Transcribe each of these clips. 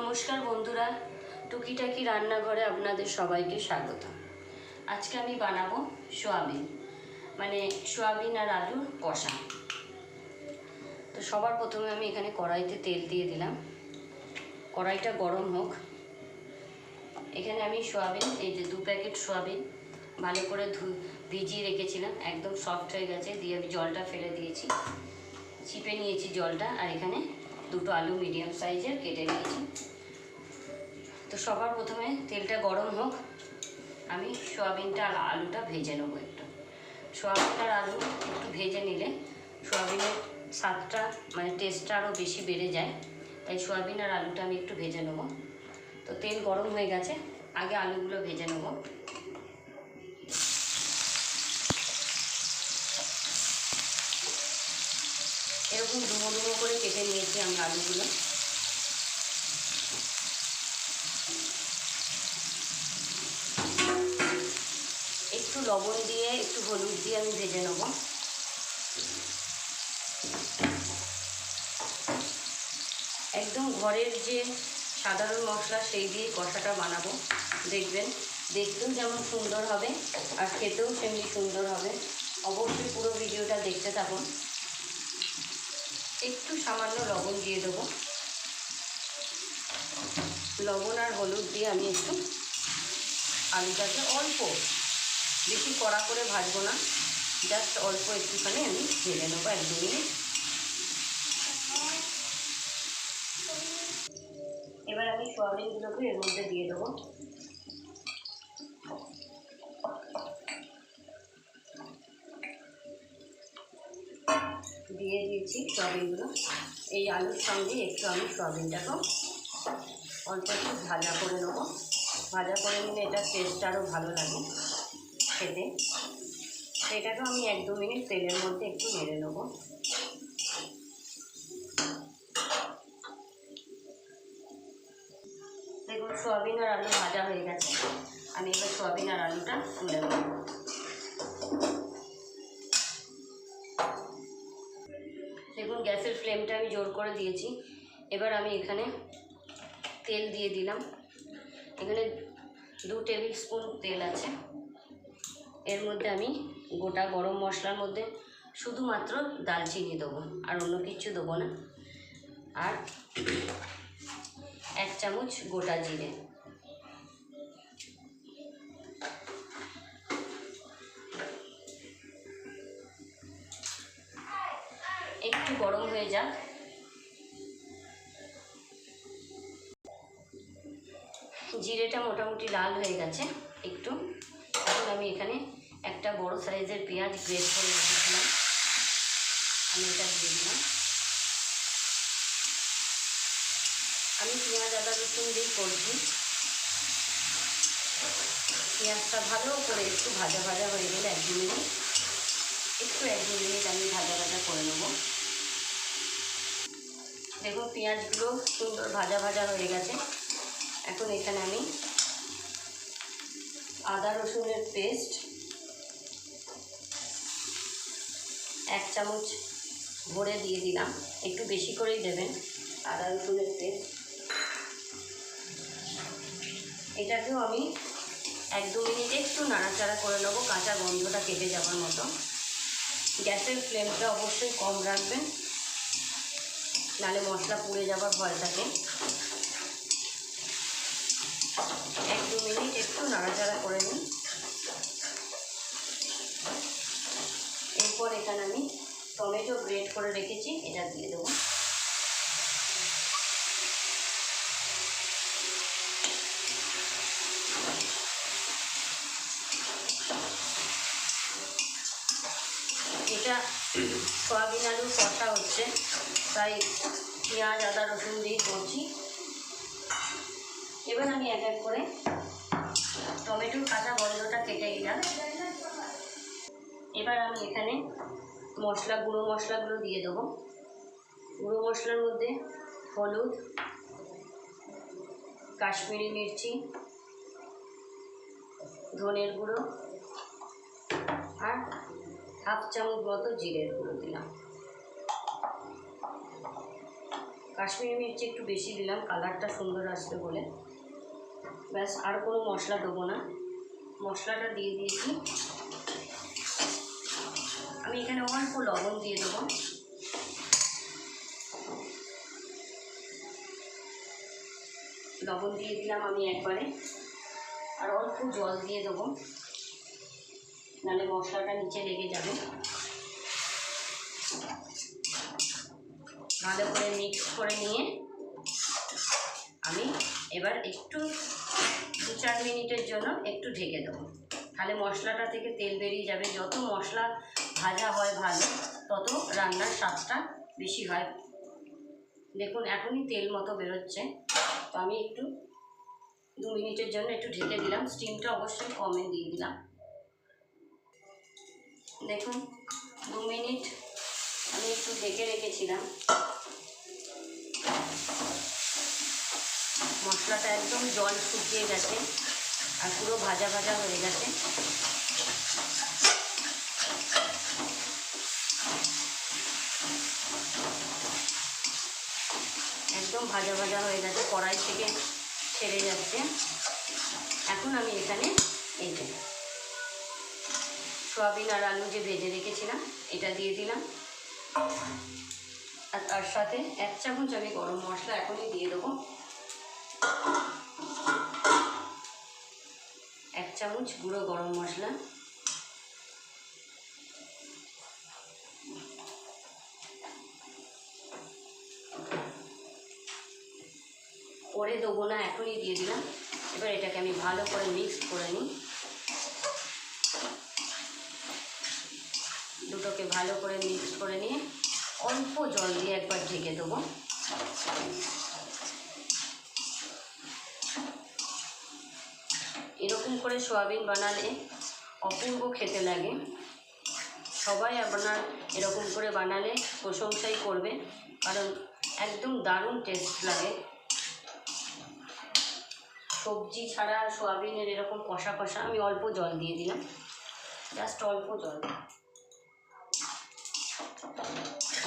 নমস্কার বন্ধুরা, টুকিটাকি রান্নাঘরে আপনাদের সবাইকে স্বাগত। আজকে আমি বানাবো সোয়াবিন মানে সোয়াবিন আর আলুর কষা। তো সবার প্রথমে আমি এখানে কড়াইতে তেল দিয়ে দিলাম। কড়াইটা গরম হোক। এখানে আমি সোয়াবিন, এই যে দু প্যাকেট সোয়াবিন ভালো করে ধু, ভিজিয়ে রেখেছিলাম, একদম সফট হয়ে গেছে, দিয়ে আমি জলটা ফেলে দিয়েছি। চিপে নিয়েছি জলটা, আর এখানে দুটো আলু মিডিয়াম সাইজের কেটে নিয়েছি। তো সবার প্রথমে তেলটা গরম হোক, আমি সোয়াবিনটা আর আলুটা ভেজে নেব একটু। সোয়াবিন আর আলু একটু ভেজে নিলে সোয়াবিনের স্বাদটা মানে টেস্টটা আরও বেশি বেড়ে যায়। তাই সোয়াবিন আর আলুটা আমি একটু ভেজে নেব। তো তেল গরম হয়ে গেছে, আগে আলুগুলো ভেজে নেব। এরকম ডুমো ডুমো করে কেটে নিয়েছি আমি আলুগুলো। একটু লবণ দিয়ে, একটু হলুদ দিয়ে আমি ভেজে নেব। একদম ঘরের যে সাধারণ মশলা, সেই দিয়ে কষাটা বানাবো। দেখবেন, দেখতেও যেমন সুন্দর হবে আর খেতেও সেমনি সুন্দর হবে। অবশ্যই পুরো ভিডিওটা দেখতে থাকুন। সামান্য লবণ দিয়ে দেবো। লবণ আর হলুদ দিয়ে আমি একটু আলুটাকে অল্প, বেশি কড়া করে ভাজবো না জাস্ট অল্প একটুখানি আমি ভেজে নেব এক দু মিনিট। এবার আমি সোয়াবিনগুলোকে এর মধ্যে দিয়ে দেবো। দিয়ে দিয়েছি সয়াবিনগুলো এই আলুর সঙ্গে একটু আমি সয়াবিনটাকেও অল্প একটু ভাজা করে নেব। ভাজা করে নিলে এটা টেস্ট আরও ভালো লাগে খেতে। সেটাকেও আমি এক দু মিনিট তেলের মধ্যে একটু নেড়ে নেব। দেখুন, সয়াবিন আর আলু ভাজা হয়ে গেছে। আমি এবার সয়াবিন আর আলুটা তুলে নেব। জোর করে দিয়েছি। এবার আমি এখানে তেল দিয়ে দিলাম। এখানে দু টেবিল স্পুন তেল আছে। এর মধ্যে আমি গোটা গরম মশলার মধ্যে শুধুমাত্র দালচিনি দেবো, আর অন্য কিছু দেবো না। আর এক চামচ গোটা জিরে। একটু গরম হয়ে যাক। জিরেটা মোটামুটি লাল হয়ে গেছে, একটু। এখন আমি এখানে একটা বড় সাইজের পেঁয়াজ গ্রেট করে রেখেছিলাম আমি এটা দিয়ে দিলাম। আমি পেঁয়াজ, আদা, রসুন দিয়েই করছি। পেঁয়াজটা ভালো করে একটু ভাজা ভাজা হয়ে গেলে এক দু মিনিট, একটু এক দু মিনিট আমি ভাজা ভাজা করে নেব। দেখুন, পেঁয়াজগুলো সুন্দর ভাজা ভাজা হয়ে গেছে। এখন এখানে আমি আদা রসুনের পেস্ট, এক চামচ ভরে দিয়ে দিলাম। একটু বেশি করেই দেবেন আদা রসুনের পেস্ট। এটাকেও আমি এক দু মিনিট একটু নাড়াচাড়া করে নেব, কাঁচা গন্ধটা কেটে যাওয়ার মতো। গ্যাসের ফ্লেমটা অবশ্যই কম রাখবেন, নালে মশলা পুড়ে যাবার ভয় থাকে এক দু মিনিট একটু নাড়াচাড়া করে নিই। এরপর এখানে আমি টমেটো গ্রেট করে রেখেছি, এটা দিয়ে দেবো। এটা সয়াবিন আলুর কষা হচ্ছে, তাই পেঁয়াজ, আদা, রসুন দিয়ে করছি। এবার আমি এক এক করে টমেটোর কাঁচা গন্ধটা কেটে দিলাম এবার আমি এখানে মশলা, গুঁড়ো মশলাগুলো দিয়ে দেবো। গুঁড়ো মশলার মধ্যে হলুদ, কাশ্মীরি মির্চি, ধনের গুঁড়ো আর হাফ চামচ মতো জিরের গুঁড়ো দিলাম। কাশ্মীরি মির্চি একটু বেশি দিলাম, কালারটা সুন্দর আসবে বলে। ব্যাস, আর কোনো মশলা দেবো না। মশলাটা দিয়ে দিয়েছি। আমি এখানে অল্প লবণ দিয়ে দেবো। লবণ দিয়ে দিলাম আমি একবারে। আর অল্প জল দিয়ে দেবো। নাহলে মশলাটা নিচে লেগে যাবে। ভালো করে মিক্স করে নিয়ে এবার একটু দু চার মিনিটের জন্য একটু ঢেকে দেবো। তাহলে মশলাটা থেকে তেল বেরিয়ে যাবে। যত মশলা ভাজা হয় ভালো, তত রান্নার স্বাদটা বেশি হয়। দেখুন, এখনই তেল মতো বেরোচ্ছে। তো আমি একটু দু মিনিটের জন্য একটু ঢেকে দিলাম। স্টিমটা অবশ্যই কমে দিয়ে দিলাম। দেখুন, দু মিনিট আমি একটু ঢেকে রেখেছিলাম। মশলাটা একদম জল শুকিয়ে গেছে আর পুরো ভাজা ভাজা হয়ে গেছে। একদম ভাজা ভাজা হয়ে গেছে, কড়াই থেকে ছেড়ে যাচ্ছে। এখন আমি এখানে এই যে সোয়াবিন আর আলু যে ভেজে রেখেছিলাম, এটা দিয়ে দিলাম। আর তার সাথে এক চামচ আমি গরম মশলা এখনই দিয়ে দেবো। এক চামচ গুঁড়ো গরম মশলা। পরে দেবো না এখনই দিয়ে দিলাম। এবার এটাকে আমি ভালো করে মিক্স করে নিই। দুটোকে ভালো করে মিক্স করে নিয়ে অল্প জল দিয়ে একবার ঢেকে দেবো। এরকম করে সোয়াবিন বানালে অপূর্ব খেতে লাগে। সবাই আপনার এরকম করে বানালে প্রশংসাই করবে, কারণ একদম দারুণ টেস্ট লাগে। সবজি ছাড়া সোয়াবিনের এরকম কষা কষা, আমি অল্প জল দিয়ে দিলাম জাস্ট অল্প জল।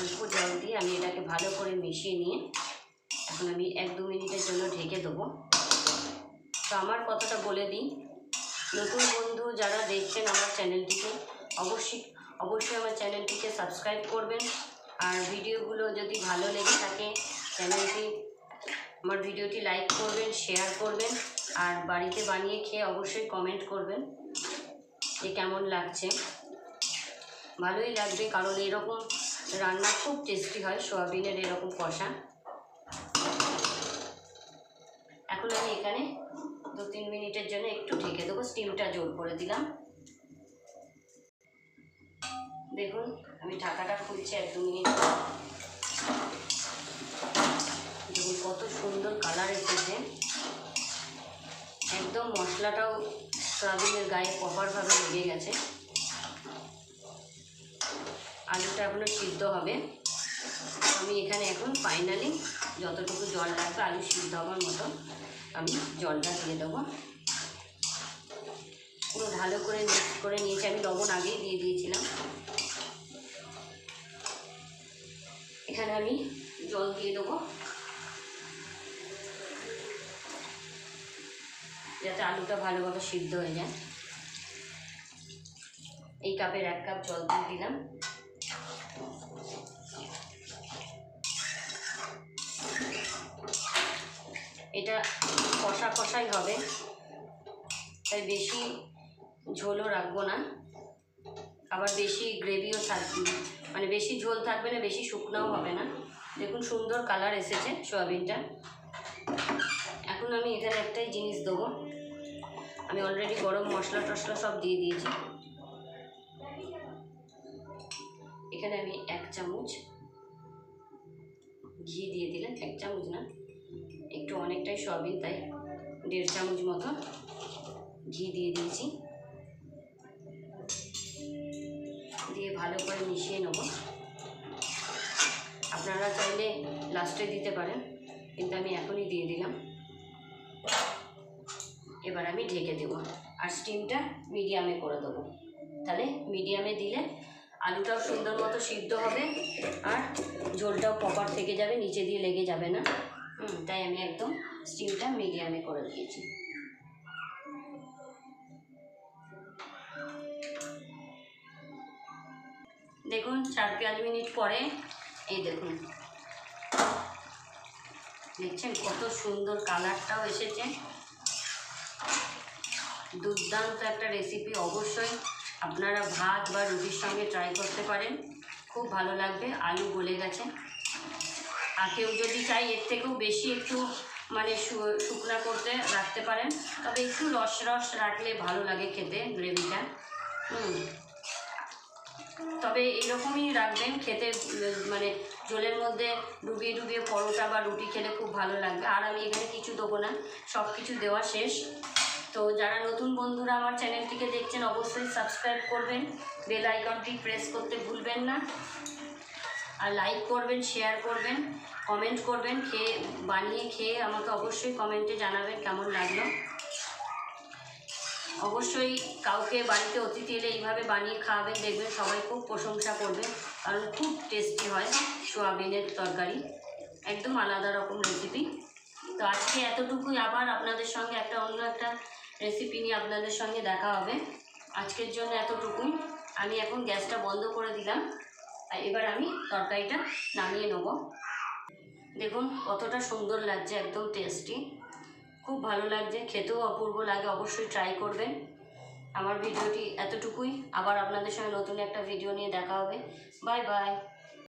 অল্প জল দিয়ে আমি এটাকে ভালো করে মিশিয়ে নিয়ে এখন আমি এক দু মিনিটের জন্য ঢেকে দেবো। তো আমার কথাটা বলে দিই। নতুন বন্ধু যারা দেখছেন আমার চ্যানেলটিকে, অবশ্যই অবশ্যই আমার চ্যানেলটিকে সাবস্ক্রাইব করবেন। আর ভিডিওগুলো যদি ভালো লেগে থাকে, চ্যানেলটি, আমার ভিডিওটি লাইক করবেন, শেয়ার করবেন, আর বাড়িতে বানিয়ে খেয়ে অবশ্যই কমেন্ট করবেন যে কেমন লাগছে। ভালোই লাগবে, কারণ এরকম রান্না খুব টেস্টি হয়, সোয়াবিনের এরকম কষা। এখন আমি এখানে দু তিন মিনিটের জন্য একটু ঢেকে দেবো স্টিমটা জোর করে দিলাম। দেখুন, আমি ঢাকাটা খুলছি এক দু মিনিট। দেখুন, কত সুন্দর কালার এসেছে। একদম মশলাটাও সয়াবিনের গায়ে প্রপারভাবে লেগে গেছে। আলুটা এখনও সিদ্ধ হবে। আমি এখানে এখন ফাইনালি যতটুকু জল লাগবে, আলু সিদ্ধ হওয়ার মতো আমি জলটা দিয়ে দেবো। পুরো ভালো করে মিক্স করে নিয়েছি, আমি লবণ আগেই দিয়ে দিয়েছিলাম। এখানে আমি জল দিয়ে দেবো। যাতে আলুটা ভালোভাবে সিদ্ধ হয়ে যায়। এই কাপের এক কাপ জল দিয়ে দিলাম। এটা কষা কষাই হবে। তাই বেশি ঝোলও রাখব না। আবার বেশি গ্রেভিও থাকবে মানে বেশি ঝোল থাকবে না, বেশি শুকনাও হবে না। দেখুন সুন্দর কালার এসেছে সোয়াবিনটা। এখন আমি এখানে একটাই জিনিস দেবো। আমি অলরেডি গরম মশলা টশলা সব দিয়ে দিয়েছি। এখানে আমি এক চামচ ঘি দিয়ে দিলাম। এক চামচ না অনেকটাই সয়াবিন, তাই দেড় চামচ মতো ঘি দিয়ে দিয়েছি। দিয়ে ভালো করে মিশিয়ে নেব। আপনারা চাইলে লাস্টে দিতে পারেন, কিন্তু আমি এখনই দিয়ে দিলাম। এবার আমি ঢেকে দেবো আর স্টিমটা মিডিয়ামে করে দেবো। তাহলে মিডিয়ামে দিলে আলুটাও সুন্দর মতো সিদ্ধ হবে আর ঝোলটাও প্রপার থেকে যাবে, নিচে দিয়ে লেগে যাবে না। তাই আমি একদম স্টিমটা মিডিয়ামে করে দিয়েছি। দেখুন, চার পাঁচ মিনিট পরে, এই দেখুন। দেখছেন কত সুন্দর কালারটাও এসেছে। দুর্দান্ত একটা রেসিপি অবশ্যই আপনারা ভাত বা রুটির সঙ্গে ট্রাই করতে পারেন। খুব ভালো লাগবে, আলু গলে গেছে। আর কেউ যদি চাই এর থেকেও বেশি একটু মানে শুকনা করতে রাখতে পারেন। তবে একটু রস রস রাখলে ভালো লাগে খেতে গ্রেভিটা। হুম। তবে এরকমই রাখবেন খেতে মানে জলের মধ্যে ডুবিয়ে ডুবিয়ে পরোটা বা রুটি খেলে খুব ভালো লাগবে। আর আমি এখানে কিছু দেবো না সব কিছু দেওয়া শেষ। তো যারা নতুন বন্ধুরা আমার চ্যানেলটিকে দেখছেন, অবশ্যই সাবস্ক্রাইব করবেন। বেল আইকনটি প্রেস করতে ভুলবেন না। আর লাইক করবেন শেয়ার করবেন কমেন্ট করবেন, খেয়ে, বানিয়ে খেয়ে আমাকে অবশ্যই কমেন্টে জানাবেন কেমন লাগল। অবশ্যই কাউকে বাড়িতে অতিথি এলে এইভাবে বানিয়ে খাওয়াবেন, দেখবেন সবাই খুব প্রশংসা করবে, কারণ খুব টেস্টি হয় সোয়াবিনের তরকারি। একদম আলাদা রকম রেসিপি তো আজকে এতটুকুই, আবার আপনাদের সঙ্গে একটা অন্য একটা রেসিপি নিয়ে আপনাদের সঙ্গে দেখা হবে। আজকের জন্য এতটুকুই। আমি এখন গ্যাসটা বন্ধ করে দিলাম। আর এবার আমি তরকারিটা নামিয়ে নেব। দেখুন, কতটা সুন্দর লাগছে, একদম টেস্টি খুব ভালো লাগছে, খেতেও অপূর্ব লাগে, অবশ্যই ট্রাই করবেন। আমার ভিডিওটি এতটুকুই। আবার আপনাদের সঙ্গে নতুন একটা ভিডিও নিয়ে দেখা হবে। Bye bye